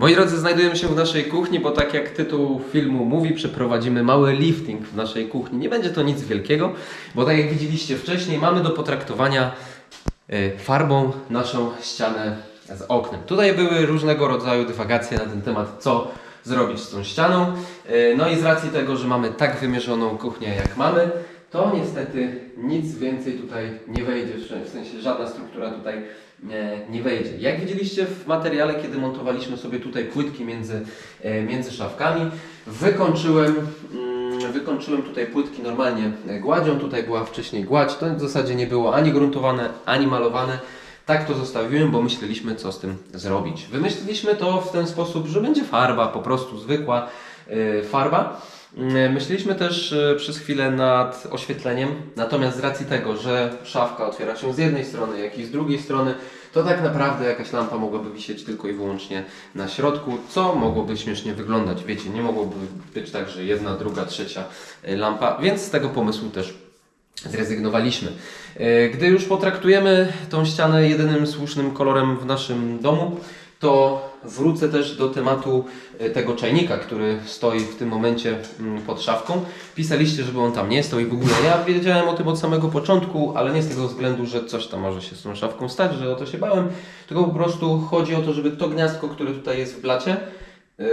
Moi drodzy, znajdujemy się w naszej kuchni, bo tak jak tytuł filmu mówi, przeprowadzimy mały lifting w naszej kuchni. Nie będzie to nic wielkiego, bo tak jak widzieliście wcześniej, mamy do potraktowania y, farbą naszą ścianę z oknem. Tutaj były różnego rodzaju dywagacje na ten temat, co zrobić z tą ścianą. Y, No i z racji tego, że mamy tak wymierzoną kuchnię jak mamy, to niestety nic więcej tutaj nie wejdzie, w sensie żadna struktura tutaj nie, nie wejdzie. Jak widzieliście w materiale, kiedy montowaliśmy sobie tutaj płytki między, e, między szafkami, wykończyłem, mm, wykończyłem tutaj płytki normalnie e, gładzią, tutaj była wcześniej gładź, to w zasadzie nie było ani gruntowane, ani malowane. Tak to zostawiłem, bo myśleliśmy co z tym zrobić. Wymyśliliśmy to w ten sposób, że będzie farba, po prostu zwykła e, farba. Mm, Myśleliśmy też e, przez chwilę nad oświetleniem, natomiast z racji tego, że szafka otwiera się z jednej strony, jak i z drugiej strony, to tak naprawdę jakaś lampa mogłaby wisieć tylko i wyłącznie na środku, co mogłoby śmiesznie wyglądać. Wiecie, nie mogłoby być tak, że jedna, druga, trzecia e, lampa, więc z tego pomysłu też zrezygnowaliśmy. E, Gdy już potraktujemy tą ścianę jedynym słusznym kolorem w naszym domu, to wrócę też do tematu e, tego czajnika, który stoi w tym momencie mm, pod szafką. Pisaliście, żeby on tam nie stał i w ogóle ja wiedziałem o tym od samego początku, ale nie z tego względu, że coś tam może się z tą szafką stać, że o to się bałem, tylko po prostu chodzi o to, żeby to gniazdko, które tutaj jest w blacie, e,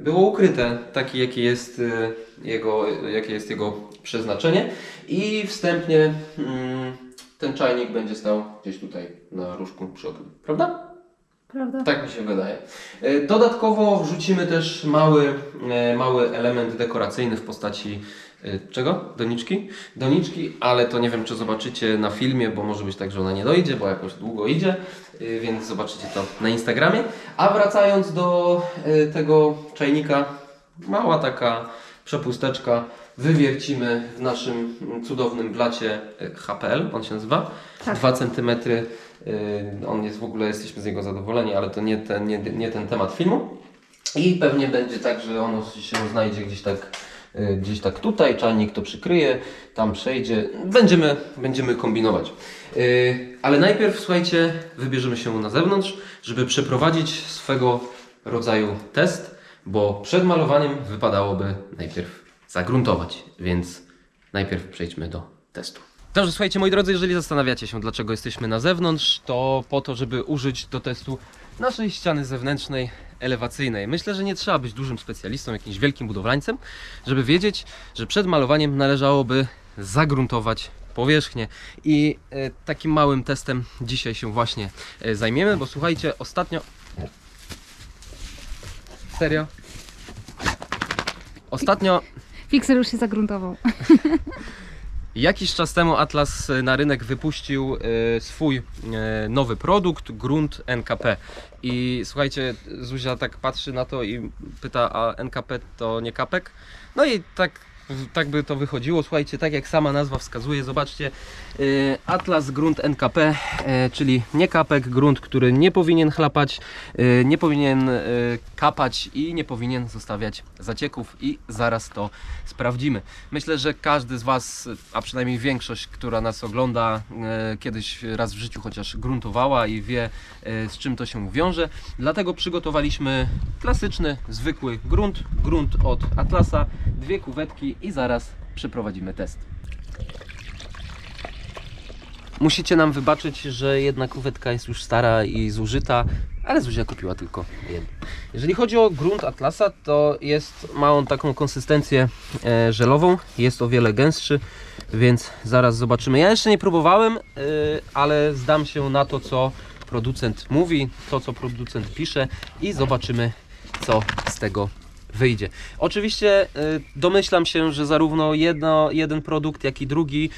było ukryte, takie jakie jest e, jego, jakie jest jego przeznaczenie i wstępnie mm, ten czajnik będzie stał gdzieś tutaj na różku przy oknie, prawda? Prawda? Tak mi się wydaje. E, Dodatkowo wrzucimy też mały, e, mały element dekoracyjny w postaci e, czego? Doniczki? Doniczki, ale to nie wiem, czy zobaczycie na filmie, bo może być tak, że ona nie dojdzie, bo jakoś długo idzie, więc zobaczycie to na Instagramie. A wracając do tego czajnika, mała taka przepusteczka. Wywiercimy w naszym cudownym blacie e, HPL, on się nazywa. Tak. 2 cm. On jest w ogóle, jesteśmy z niego zadowoleni, ale to nie ten, nie, nie ten temat filmu. I pewnie będzie tak, że ono się znajdzie gdzieś tak, y, gdzieś tak tutaj, czajnik to przykryje, tam przejdzie. Będziemy, będziemy kombinować. Ale najpierw, słuchajcie, wybierzemy się na zewnątrz, żeby przeprowadzić swego rodzaju test, bo przed malowaniem wypadałoby najpierw zagruntować, więc najpierw przejdźmy do testu. Dobrze, słuchajcie, moi drodzy, jeżeli zastanawiacie się, dlaczego jesteśmy na zewnątrz, to po to, żeby użyć do testu naszej ściany zewnętrznej elewacyjnej. Myślę, że nie trzeba być dużym specjalistą, jakimś wielkim budowlańcem, żeby wiedzieć, że przed malowaniem należałoby zagruntować powierzchnię. I e, takim małym testem dzisiaj się właśnie e, zajmiemy, bo słuchajcie, ostatnio. Serio? Ostatnio Fixer już się zagruntował. Jakiś czas temu Atlas na rynek wypuścił e, swój e, nowy produkt, grunt NKP. I słuchajcie, Zuzia tak patrzy na to i pyta, a NKP to nie kapek? No i tak, tak by to wychodziło. Słuchajcie, tak jak sama nazwa wskazuje, zobaczcie, e, Atlas grunt NKP, e, czyli nie kapek, grunt, który nie powinien chlapać, e, nie powinien kapać i nie powinien zostawiać zacieków i zaraz to sprawdzimy. Myślę, że każdy z Was, a przynajmniej większość, która nas ogląda, kiedyś raz w życiu chociaż gruntowała i wie, z czym to się wiąże. Dlatego przygotowaliśmy klasyczny, zwykły grunt, grunt od Atlasa, dwie kuwetki i zaraz przeprowadzimy test. Musicie nam wybaczyć, że jedna kuwetka jest już stara i zużyta, ale Zuzia kupiła tylko jedną. Jeżeli chodzi o grunt Atlasa, to jest, ma on taką konsystencję e, żelową, jest o wiele gęstszy, więc zaraz zobaczymy. Ja jeszcze nie próbowałem, e, ale zdam się na to, co producent mówi, to co producent pisze i zobaczymy, co z tego wyjdzie. Oczywiście y, domyślam się, że zarówno jedno, jeden produkt, jak i drugi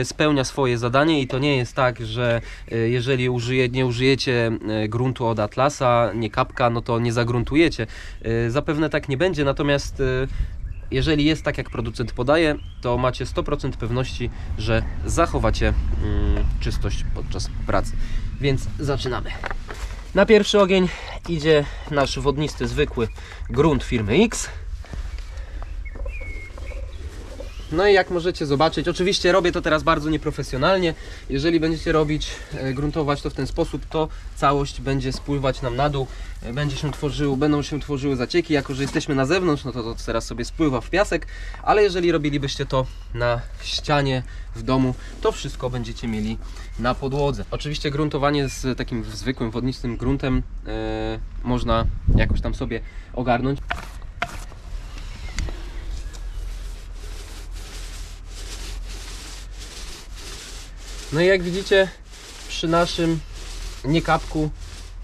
y, spełnia swoje zadanie i to nie jest tak, że y, jeżeli użyje, nie użyjecie gruntu od Atlasa, nie kapka, no to nie zagruntujecie. Zapewne tak nie będzie, natomiast jeżeli jest tak, jak producent podaje, to macie 100% pewności, że zachowacie mm, czystość podczas pracy. Więc zaczynamy. Na pierwszy ogień idzie nasz wodnisty, zwykły grunt firmy X. No i jak możecie zobaczyć, oczywiście robię to teraz bardzo nieprofesjonalnie. Jeżeli będziecie robić, e, gruntować to w ten sposób, to całość będzie spływać nam na dół, e, będzie się tworzyło, będą się tworzyły zacieki. Jako, że jesteśmy na zewnątrz, no to to teraz sobie spływa w piasek, ale jeżeli robilibyście to na ścianie w domu, to wszystko będziecie mieli na podłodze. Oczywiście gruntowanie z takim zwykłym wodnistym gruntem e, można jakoś tam sobie ogarnąć. No i jak widzicie, przy naszym niekapku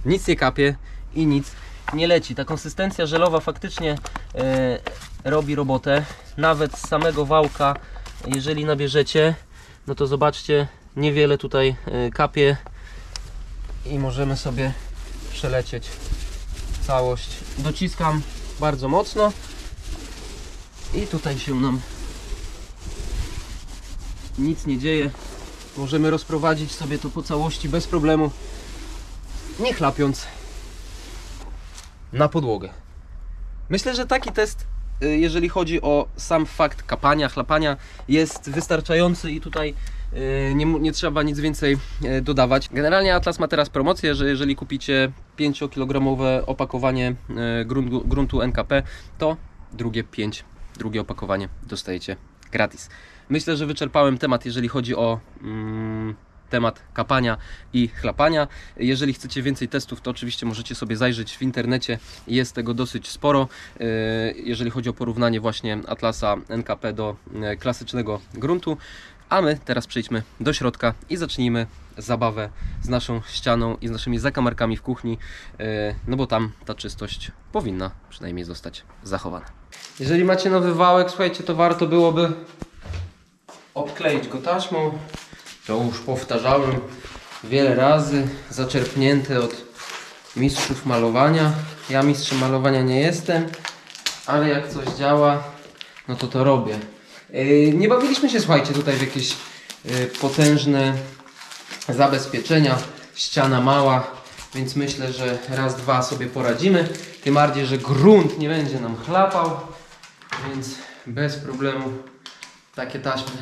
nic nie kapie i nic nie leci. Ta konsystencja żelowa faktycznie e, robi robotę. Nawet z samego wałka, jeżeli nabierzecie, no to zobaczcie, niewiele tutaj e, kapie i możemy sobie przelecieć całość. Dociskam bardzo mocno i tutaj się nam nic nie dzieje. Możemy rozprowadzić sobie to po całości bez problemu, nie chlapiąc na podłogę. Myślę, że taki test, y, jeżeli chodzi o sam fakt kapania, chlapania, jest wystarczający i tutaj y, nie, nie trzeba nic więcej y, dodawać. Generalnie Atlas ma teraz promocję, że jeżeli kupicie 5-kilogramowe opakowanie y, gruntu, gruntu NKP, to drugie 5, drugie opakowanie dostajecie gratis. Myślę, że wyczerpałem temat, jeżeli chodzi o mm, temat kapania i chlapania. Jeżeli chcecie więcej testów, to oczywiście możecie sobie zajrzeć w internecie. Jest tego dosyć sporo. Yy, Jeżeli chodzi o porównanie właśnie Atlasa NKP do e, klasycznego gruntu. A my teraz przejdźmy do środka i zacznijmy zabawę z naszą ścianą i z naszymi zakamarkami w kuchni, yy, no bo tam ta czystość powinna przynajmniej zostać zachowana. Jeżeli macie nowy wałek, słuchajcie, to warto byłoby obkleić go taśmą. To już powtarzałem wiele razy, zaczerpnięte od mistrzów malowania. Ja mistrzem malowania nie jestem, ale jak coś działa, no to to robię. Yy, Nie bawiliśmy się, słuchajcie, tutaj w jakieś yy, potężne zabezpieczenia. Ściana mała, więc myślę, że raz, dwa sobie poradzimy. Tym bardziej, że grunt nie będzie nam chlapał, więc bez problemu takie taśmy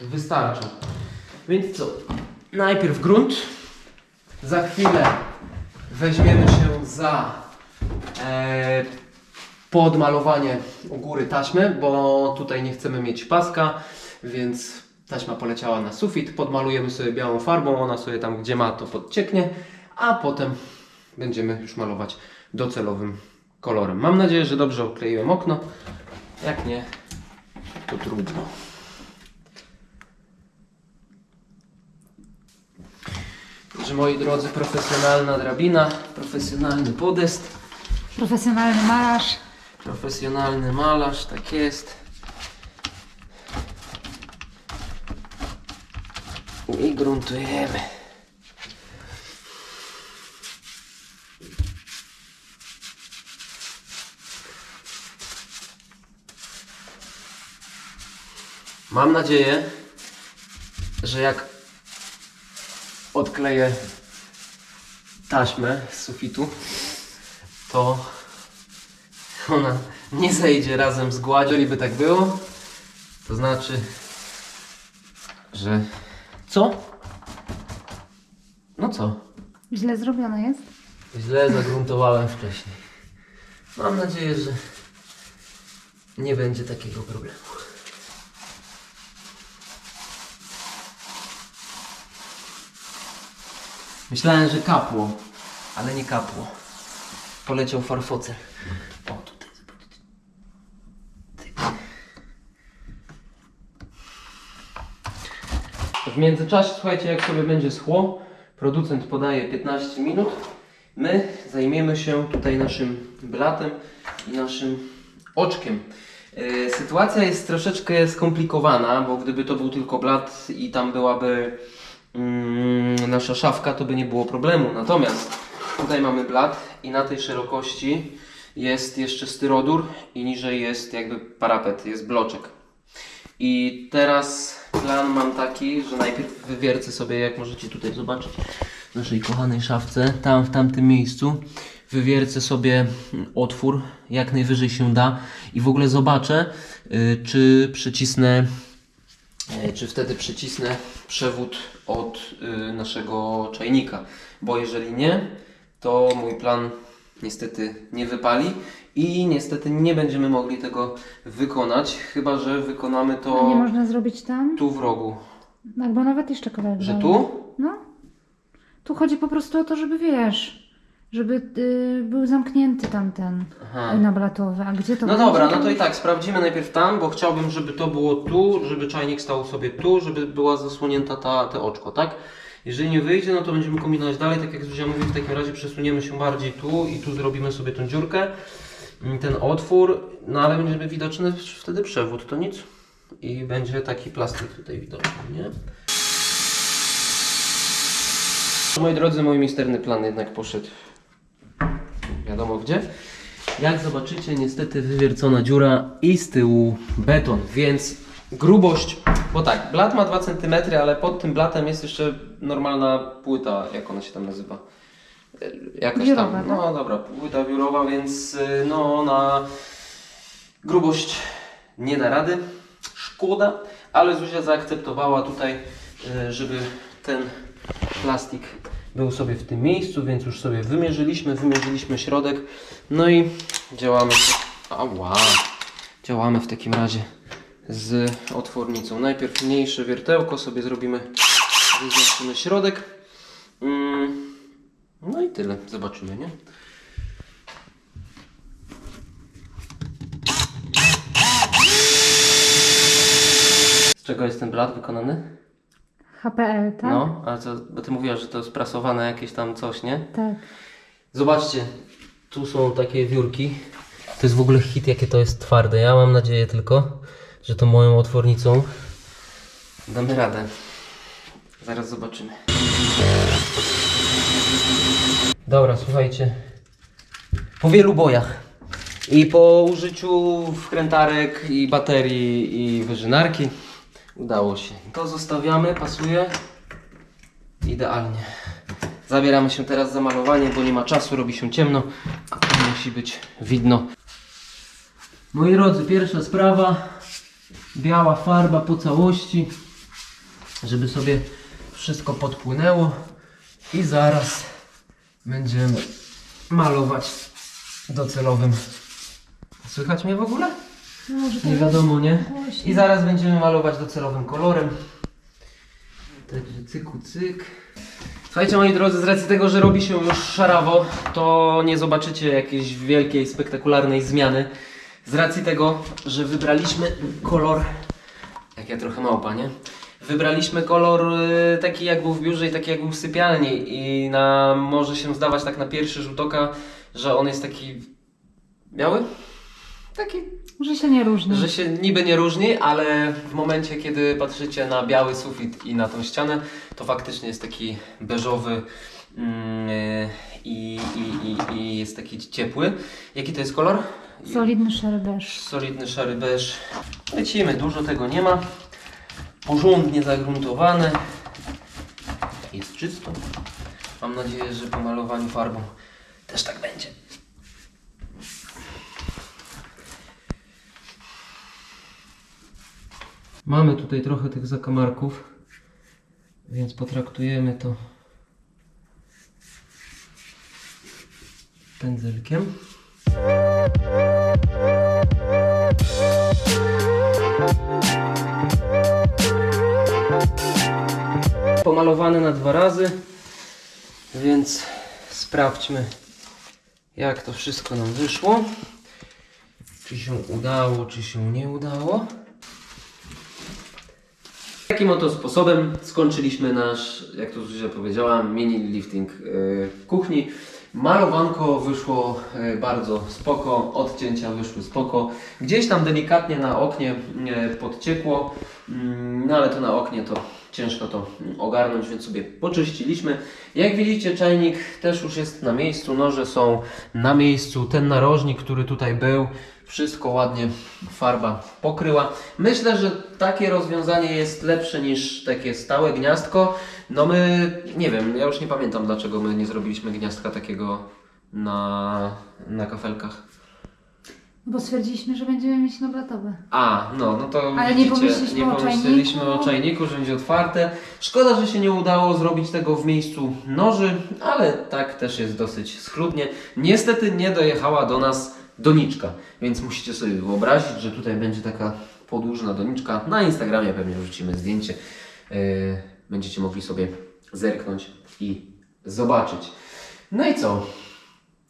wystarczą. Więc co? Najpierw grunt, za chwilę weźmiemy się za e, podmalowanie u góry taśmy, bo tutaj nie chcemy mieć paska, więc taśma poleciała na sufit, podmalujemy sobie białą farbą, ona sobie tam gdzie ma to podcieknie, a potem będziemy już malować docelowym kolorem. Mam nadzieję, że dobrze okleiłem okno, jak nie, to trudno. Także moi drodzy, profesjonalna drabina, profesjonalny podest, Profesjonalny malarz. profesjonalny malarz, tak jest. I gruntujemy. Mam nadzieję, że jak odkleję taśmę z sufitu, to ona nie zejdzie razem z gładzią. Jeżeli by tak było, to znaczy, że co? No co? Źle zrobione jest? Źle zagruntowałem wcześniej. Mam nadzieję, że nie będzie takiego problemu. Myślałem, że kapło, ale nie kapło. Poleciał farfocel. O, tutaj. W międzyczasie, słuchajcie, jak sobie będzie schło, producent podaje 15 minut. My zajmiemy się tutaj naszym blatem i naszym oczkiem. Yy, Sytuacja jest troszeczkę skomplikowana, bo gdyby to był tylko blat i tam byłaby mm, nasza szafka, to by nie było problemu. Natomiast tutaj mamy blat i na tej szerokości jest jeszcze styrodur i niżej jest jakby parapet, jest bloczek. I teraz plan mam taki, że najpierw wywiercę sobie, jak możecie tutaj zobaczyć, w naszej kochanej szafce, tam w tamtym miejscu, wywiercę sobie otwór jak najwyżej się da i w ogóle zobaczę, y, czy przycisnę, czy wtedy przycisnę przewód od y, naszego czajnika. Bo jeżeli nie, to mój plan niestety nie wypali i niestety nie będziemy mogli tego wykonać, chyba że wykonamy A to nie można zrobić tam? tu w rogu. Albo nawet jeszcze kawałek Że tu? No. Tu chodzi po prostu o to, żeby wiesz, żeby y, był zamknięty tamten Aha. y, nablatowy. A gdzie to No będzie? dobra, no to i tak, sprawdzimy najpierw tam, bo chciałbym, żeby to było tu, żeby czajnik stał sobie tu, żeby była zasłonięta ta, te oczko, tak? Jeżeli nie wyjdzie, no to będziemy kombinować dalej, tak jak Zuzia mówi, w takim razie przesuniemy się bardziej tu i tu zrobimy sobie tą dziurkę, i ten otwór, no ale będzie widoczny wtedy przewód, to nic. I będzie taki plastik tutaj widoczny, nie? Moi drodzy, mój misterny plan jednak poszedł wiadomo gdzie. Jak zobaczycie, niestety wywiercona dziura i z tyłu beton, więc grubość, bo tak, blat ma 2 cm, ale pod tym blatem jest jeszcze normalna płyta, jak ona się tam nazywa. E, Jakaś Wiórowa, tam, no dobra, płyta wiórowa, więc y, no na grubość nie da rady. Szkoda, ale Zuzia zaakceptowała tutaj, y, żeby ten plastik był sobie w tym miejscu, więc już sobie wymierzyliśmy, wymierzyliśmy środek. No i działamy. Ała! Działamy w takim razie z otwornicą. Najpierw mniejsze wiertełko sobie zrobimy, wyznaczymy środek. Mm, No i tyle. Zobaczymy, nie? Z czego jest ten blat wykonany? HPL, tak? No, a co, bo ty mówiłaś, że to jest prasowane jakieś tam coś, nie? Tak. Zobaczcie, tu są takie wiórki. To jest w ogóle hit, jakie to jest twarde. Ja mam nadzieję tylko, że to moją otwornicą damy radę. Zaraz zobaczymy. Dobra, słuchajcie. Po wielu bojach i po użyciu wkrętarek i baterii i wyżynarki udało się. To zostawiamy, pasuje. Idealnie. Zabieramy się teraz za malowanie, bo nie ma czasu, robi się ciemno, a to musi być widno. Moi drodzy, pierwsza sprawa. Biała farba po całości, żeby sobie wszystko podpłynęło i zaraz będziemy malować docelowym. Słychać mnie w ogóle? No, Nie wiadomo, nie? I zaraz będziemy malować docelowym kolorem. Także cyku cyk. Słuchajcie moi drodzy, z racji tego, że robi się już szarawo, to nie zobaczycie jakiejś wielkiej, spektakularnej zmiany. Z racji tego, że wybraliśmy kolor, jak ja trochę małpa, nie? Wybraliśmy kolor y, taki jak był w biurze i taki jak był w sypialni i na, może się zdawać tak na pierwszy rzut oka, że on jest taki biały? Taki Że się nie różni. że się niby nie różni, ale w momencie, kiedy patrzycie na biały sufit i na tą ścianę, to faktycznie jest taki beżowy mm, i, i, i, i jest taki ciepły. Jaki to jest kolor? Solidny szary beż. Solidny szary beż. Lecimy, dużo tego nie ma. Porządnie zagruntowane. Jest czysto. Mam nadzieję, że po malowaniu farbą też tak będzie. Mamy tutaj trochę tych zakamarków, więc potraktujemy to pędzelkiem. Pomalowany na dwa razy, więc sprawdźmy jak to wszystko nam wyszło. Czy się udało, czy się nie udało. Takim oto sposobem skończyliśmy nasz, jak to Zuzia powiedziała, mini lifting yy, w kuchni. Malowanko wyszło yy, bardzo spoko, odcięcia wyszły spoko. Gdzieś tam delikatnie na oknie yy, podciekło, mm, no ale to na oknie to ciężko to ogarnąć, więc sobie poczyściliśmy. Jak widzicie czajnik też już jest na miejscu, noże są na miejscu, ten narożnik, który tutaj był, wszystko ładnie farba pokryła. Myślę, że takie rozwiązanie jest lepsze niż takie stałe gniazdko. No my, nie wiem, ja już nie pamiętam dlaczego my nie zrobiliśmy gniazdka takiego na, na kafelkach. Bo stwierdziliśmy, że będziemy mieć noblatowe. A, no, no to Ale nie widzicie, pomyśleliśmy nie o pomyśleliśmy czajniku. o czajniku, że będzie otwarte. Szkoda, że się nie udało zrobić tego w miejscu noży, ale tak też jest dosyć schludnie. Niestety nie dojechała do nas doniczka, więc musicie sobie wyobrazić, że tutaj będzie taka podłużna doniczka. Na Instagramie pewnie wrzucimy zdjęcie. Yy, będziecie mogli sobie zerknąć i zobaczyć. No i co?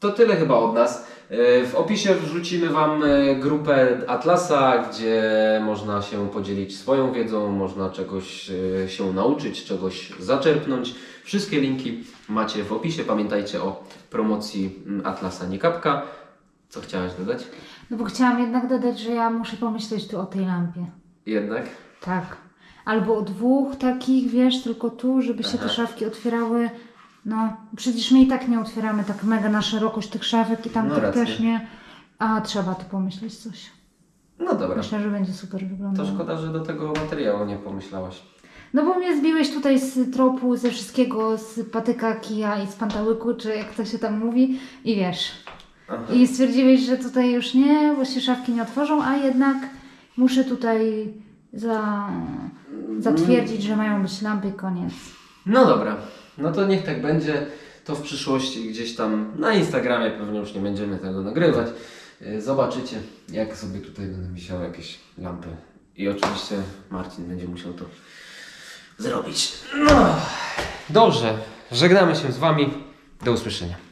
To tyle chyba od nas. E, W opisie wrzucimy Wam e, grupę Atlasa, gdzie można się podzielić swoją wiedzą, można czegoś się nauczyć, czegoś zaczerpnąć. Wszystkie linki macie w opisie. Pamiętajcie o promocji mm, Atlasa nie kapka. Co chciałaś dodać? No bo chciałam jednak dodać, że ja muszę pomyśleć tu o tej lampie. Jednak? Tak. Albo o dwóch takich, wiesz, tylko tu, żeby się te szafki otwierały. No, przecież my i tak nie otwieramy tak mega na szerokość tych szafek i tam No tak racja. też nie. A trzeba tu pomyśleć coś. No dobra. Myślę, że będzie super To wyglądało. szkoda, że do tego materiału nie pomyślałaś. No bo mnie zbiłeś tutaj z tropu, ze wszystkiego, z patyka, kija i z pantałyku, czy jak to się tam mówi i wiesz. Aha. I stwierdziłeś, że tutaj już nie, bo się szafki nie otworzą, a jednak muszę tutaj za, zatwierdzić, że mają być lampy, koniec. No dobra, no to niech tak będzie. To w przyszłości gdzieś tam na Instagramie pewnie już nie będziemy tego nagrywać. Yy, Zobaczycie, jak sobie tutaj będą wisiały jakieś lampy. I oczywiście Marcin będzie musiał to zrobić. No. Dobrze, żegnamy się z Wami. Do usłyszenia.